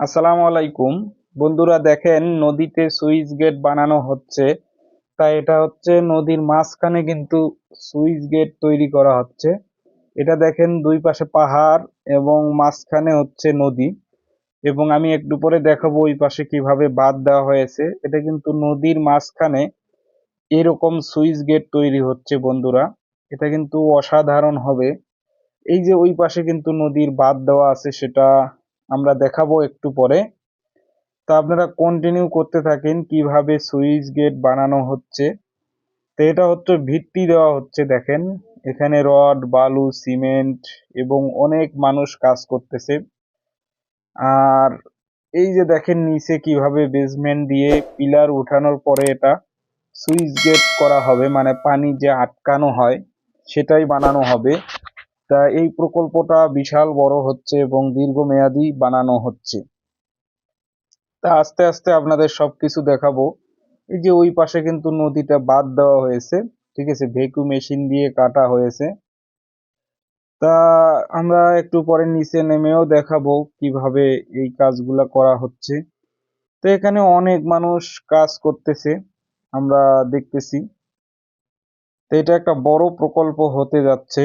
আসসালামু আলাইকুম। বন্ধুরা দেখেন, নদীতে সুইচ গেট বানানো হচ্ছে। তাই এটা হচ্ছে নদীর মাঝখানে কিন্তু সুইচ গেট তৈরি করা হচ্ছে। এটা দেখেন, দুই পাশে পাহাড় এবং মাঝখানে হচ্ছে নদী। এবং আমি একটু পরে দেখাবো ওই পাশে কীভাবে বাঁধ দেওয়া হয়েছে। এটা কিন্তু নদীর মাঝখানে এরকম সুইচ গেট তৈরি হচ্ছে বন্ধুরা। এটা কিন্তু অসাধারণ হবে। এই যে ওই পাশে কিন্তু নদীর বাঁধ দেওয়া আছে, সেটা আমরা দেখাবো একটু পরে। তো আপনারা কন্টিনিউ করতে থাকেন কীভাবে সুইচ গেট বানানো হচ্ছে। তো এটা হচ্ছে ভিত্তি দেওয়া হচ্ছে, দেখেন। এখানে রড, বালু, সিমেন্ট এবং অনেক মানুষ কাজ করতেছে। আর এই যে দেখেন নিচে কীভাবে বেসমেন্ট দিয়ে পিলার উঠানোর পরে এটা সুইচ গেট করা হবে মানে পানি যে আটকানো হয় সেটাই বানানো হবে। তা এই প্রকল্পটা বিশাল বড় হচ্ছে এবং দীর্ঘমেয়াদী বানানো হচ্ছে। তা আস্তে আস্তে আপনাদের সবকিছু দেখাবো। এই যে ওই পাশে কিন্তু নদীটা বাদ দেওয়া হয়েছে, ঠিক আছে? ভেকু মেশিন দিয়ে কাটা হয়েছে। তা আমরা একটু পরে নিচে নেমেও দেখাবো কীভাবে এই কাজগুলা করা হচ্ছে। তো এখানে অনেক মানুষ কাজ করতেছে, আমরা দেখতেছি। তো এটা একটা বড় প্রকল্প হতে যাচ্ছে।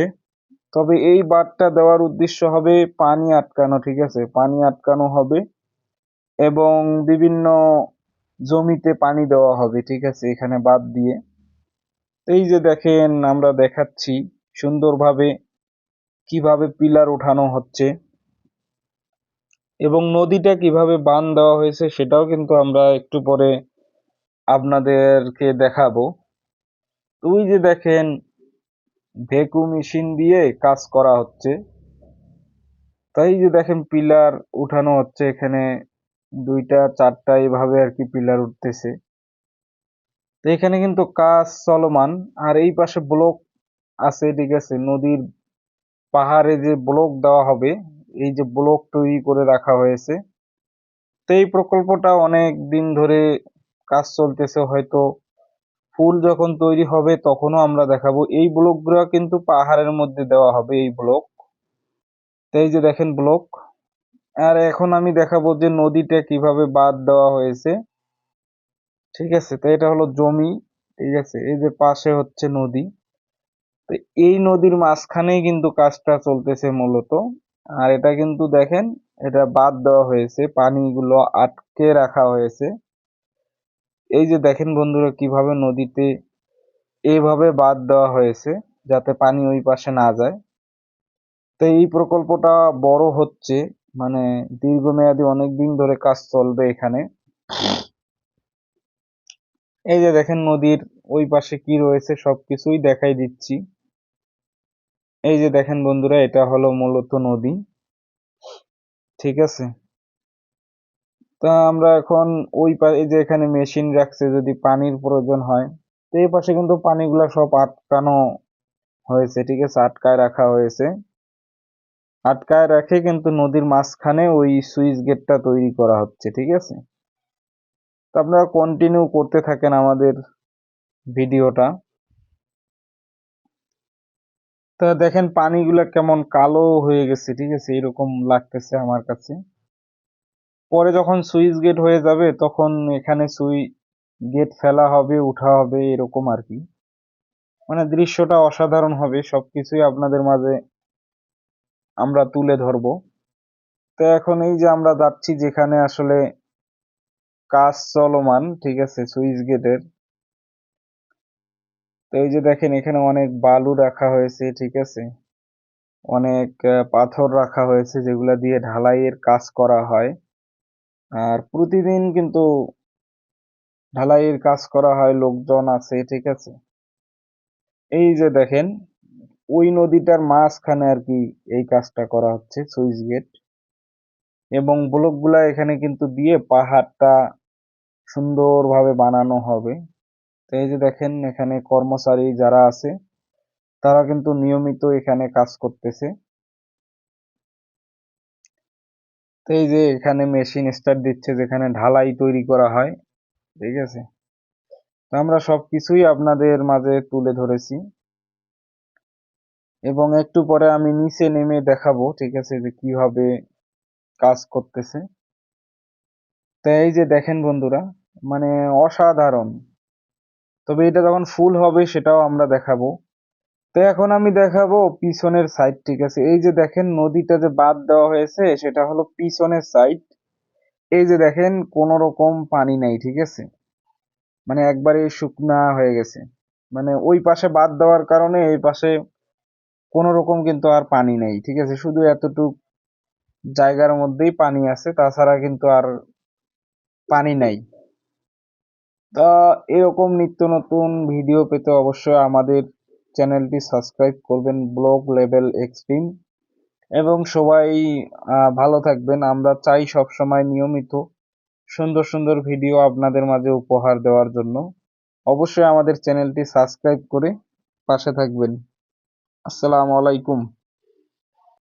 তবে এই বাঁধটা দেওয়ার উদ্দেশ্য হবে পানি আটকানো, ঠিক আছে? পানি আটকানো হবে এবং বিভিন্ন জমিতে পানি দেওয়া হবে, ঠিক আছে? এখানে বাদ দিয়ে। এই যে দেখেন, আমরা দেখাচ্ছি সুন্দরভাবে কীভাবে পিলার উঠানো হচ্ছে এবং নদীটা কীভাবে বান দেওয়া হয়েছে সেটাও কিন্তু আমরা একটু পরে আপনাদেরকে দেখাবো। ওই যে দেখেন ভেকু মেশিন দিয়ে কাজ করা হচ্ছে। তাই যে দেখেন পিলার উঠানো হচ্ছে এখানে, দুইটা, চারটা এভাবে আর কি পিলার উঠতেছে। তো এখানে কিন্তু কাজ চলমান। আর এই পাশে ব্লক আছে, ঠিক আছে? নদীর পাহাড়ে যে ব্লক দেওয়া হবে, এই যে ব্লক তৈরি করে রাখা হয়েছে। তো এই প্রকল্পটা অনেক দিন ধরে কাজ চলতেছে, হয়তো ফুল যখন তৈরি হবে, তখনও আমরা দেখাবো। এই ব্লকগুলো কিন্তু পাহাড়ের মধ্যে দেওয়া হবে, এই ব্লক। এই যে দেখেন ব্লক। আর এখন আমি দেখাবো যে নদীটা কীভাবে বাদ দেওয়া হয়েছে। ঠিক আছে, তো এটা হলো জমি। ঠিক আছে, এই যে পাশে হচ্ছে নদী। তো এই নদীর মাঝখানেই কিন্তু কাজটা চলতেছে মূলত। আর এটা কিন্তু দেখেন, এটা বাদ দেওয়া হয়েছে, পানিগুলো আটকে রাখা হয়েছে। এই যে দেখেন বন্ধুরা কীভাবে নদীতে এইভাবে বাদ দেওয়া হয়েছে, যাতে পানি ওই পাশে না যায়। তো এই প্রকল্পটা বড় হচ্ছে মানে দীর্ঘমেয়াদী অনেক দিন ধরে কাজ চলবে এখানে। এই যে দেখেন নদীর ওই পাশে কি রয়েছে, সবকিছুই দেখাই দিচ্ছি। এই যে দেখেন বন্ধুরা, এটা হলো মূলত নদী। ঠিক আছে? তা আমরা এখন ওই পাশে যে এখানে মেশিন রাখছে যদি পানির প্রয়োজন হয়, তো এই পাশে কিন্তু পানিগুলা সব আটকানো হয়েছে, ঠিক আছে? আটকায় রাখা হয়েছে। আটকায় রাখে কিন্তু নদীর মাঝখানে ওই সুইচ গেটটা তৈরি করা হচ্ছে, ঠিক আছে? তো আপনারা কন্টিনিউ করতে থাকেন আমাদের ভিডিওটা। তো দেখেন পানিগুলা কেমন কালো হয়ে গেছে, ঠিক আছে? এরকম লাগতেছে আমার কাছে। পরে যখন সুইচ গেট হয়ে যাবে, তখন এখানে সুই, গেট ফেলা হবে, উঠা হবে, এরকম আর কি। মানে দৃশ্যটা অসাধারণ হবে, সবকিছুই আপনাদের মাঝে আমরা তুলে ধরবো। তো এখন এই যে আমরা যাচ্ছি যেখানে আসলে কাজ চলমান, ঠিক আছে, সুইচ গেটের। তো এই যে দেখেন, এখানে অনেক বালু রাখা হয়েছে, ঠিক আছে। অনেক পাথর রাখা হয়েছে, যেগুলা দিয়ে ঢালাইয়ের কাজ করা হয়। আর প্রতিদিন কিন্তু ঢালাইয়ের কাজ করা হয়, লোকজন আছে, ঠিক আছে? এই যে দেখেন, ওই নদীটার মাঝখানে আর কি এই কাজটা করা হচ্ছে, সুইচ গেট। এবং ব্লকগুলা এখানে কিন্তু দিয়ে পাহাড়টা সুন্দরভাবে বানানো হবে। তো এই যে দেখেন, এখানে কর্মচারী যারা আছে, তারা কিন্তু নিয়মিত এখানে কাজ করতেছে। তো এই যে এখানে মেশিন স্টার্ট দিচ্ছে, যেখানে ঢালাই তৈরি করা হয়, ঠিক আছে? তো আমরা সবকিছুই আপনাদের মাঝে তুলে ধরেছি। এবং একটু পরে আমি নিচে নেমে দেখাবো, ঠিক আছে, যে কীভাবে কাজ করতেছে। তো এই যে দেখেন বন্ধুরা মানে অসাধারণ। তবে এটা যখন ফুল হবে, সেটাও আমরা দেখাবো। তো এখন আমি দেখাবো পিছনের সাইড ঠিক আছে? এই যে দেখেন, নদীটা যে বাদ দেওয়া হয়েছে, সেটা হলো পিছনের সাইড এই যে দেখেন, কোনো রকম পানি নাই, ঠিক আছে? মানে একবারে শুকনা হয়ে গেছে। মানে ওই পাশে বাদ দেওয়ার কারণে এই পাশে কোনো রকম কিন্তু আর পানি নেই, ঠিক আছে? শুধু এতটুক জায়গার মধ্যেই পানি আছে, তাছাড়া কিন্তু আর পানি নাই। তা এরকম নিত্য নতুন ভিডিও পেতে অবশ্যই আমাদের চ্যানেলটি সাবস্ক্রাইব করবেন ব্লগ লেভেল এক্সট্রিম। এবং সবাই ভালো থাকবেন। আমরা চাই সব সময় নিয়মিত সুন্দর সুন্দর ভিডিও আপনাদের মাঝে উপহার দেওয়ার জন্য। অবশ্যই আমাদের চ্যানেলটি সাবস্ক্রাইব করে পাশে থাকবেন। আসসালামু আলাইকুম।